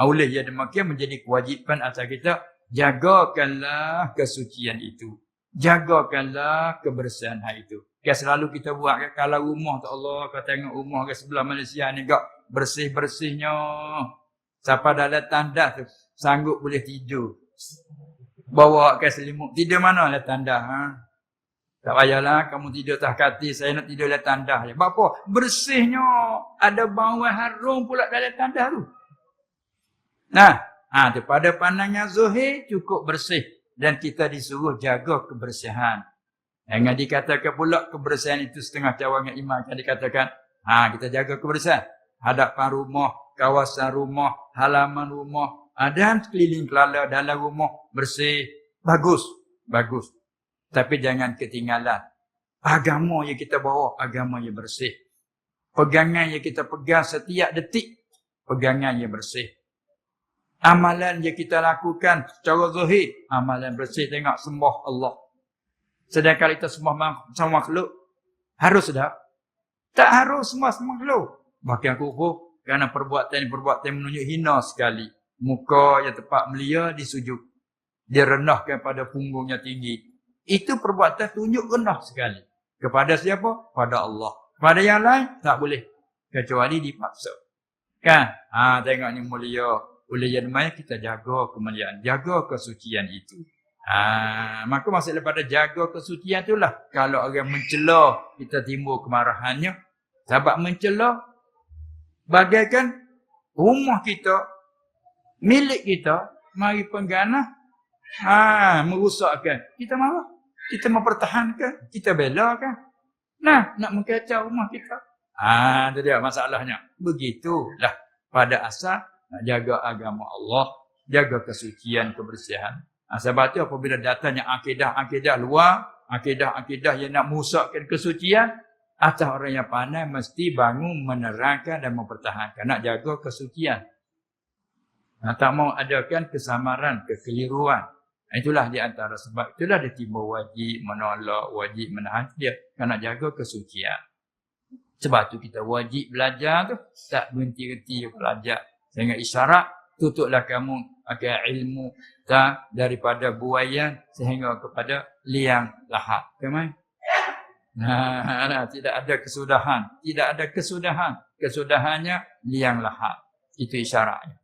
Oleh yang demikian menjadi kewajipan atas kita jagakanlah kesucian itu. Jagakanlah kebersihan itu. Kan selalu kita buat kan kalau rumah tu Allah kau tengok rumah ke sebelah Malaysia ni gak bersih-bersihnya. Siapa dalam tanda tu sanggup boleh tidur. Bawa ke selimut. Tidur mana lah tanda ha? Tak payahlah kamu tidur tak kati. Saya nak tidur dalam tanda. Sebab apa? Bersihnya. Ada bau harum pula dalam tanda tu. Nah, ha, pada pandangan Zuhir cukup bersih. Dan kita disuruh jaga kebersihan. Jangan dikatakan pula kebersihan itu setengah cawangan iman. Kan dikatakan, ha, kita jaga kebersihan. Hadapan rumah, kawasan rumah, halaman rumah. Dan keliling kelala dalam rumah bersih. Bagus. Bagus. Tapi jangan ketinggalan. Agama yang kita bawa, agama yang bersih. Pegangan yang kita pegang setiap detik, pegangan yang bersih. Amalan yang kita lakukan secara zahir, amalan bersih tengok sembah Allah. Sedangkan kita sembah sama makhluk, harus tak? Tak harus semua makhluk. Bahkan kufur, kerana perbuatan-perbuatan menunjuk hina sekali. Muka yang tepat melia. Dia rendahkan pada punggungnya tinggi. Itu perbuatan tunjuk rendah sekali. Kepada siapa? Pada Allah. Pada yang lain, tak boleh. Kecuali dipaksa. Kan? Ha, tengok ni mulia. Oleh yang demikian kita jaga kemuliaan, jaga kesucian itu. Ha, maka maksud daripada jaga kesucian itulah kalau orang mencela kita timbul kemarahannya. Sebab mencela bagaikan rumah kita, milik kita, mari penggana, ha, merusakkan. Kita marah. Kita mempertahankan, kita bela kan. Nah, nak mengkacau rumah kita. Ha, itu dia masalahnya. Begitulah pada asal jaga agama Allah, jaga kesucian, kebersihan. Ha, sebab itu apabila datangnya akidah-akidah luar, akidah-akidah yang nak musakkan kesucian, atas orang yang pandai mesti bangun menerangkan dan mempertahankan. Nak jaga kesucian. Nah, tak mau adakan kesamaran, kekeliruan. Itulah di antara sebab. Itulah dia timbul wajib menolak, wajib menahan dia. Kan nak jaga kesucian. Sebab tu kita wajib belajar tu. Tak berhenti-henti belajar. Dengan isyarat, tutuplah kamu agar ilmu tak daripada buayan sehingga kepada liang lahat. Kemai? Nah, nah, tidak ada kesudahan. Tidak ada kesudahan. Kesudahannya liang lahat. Itu isyaratnya.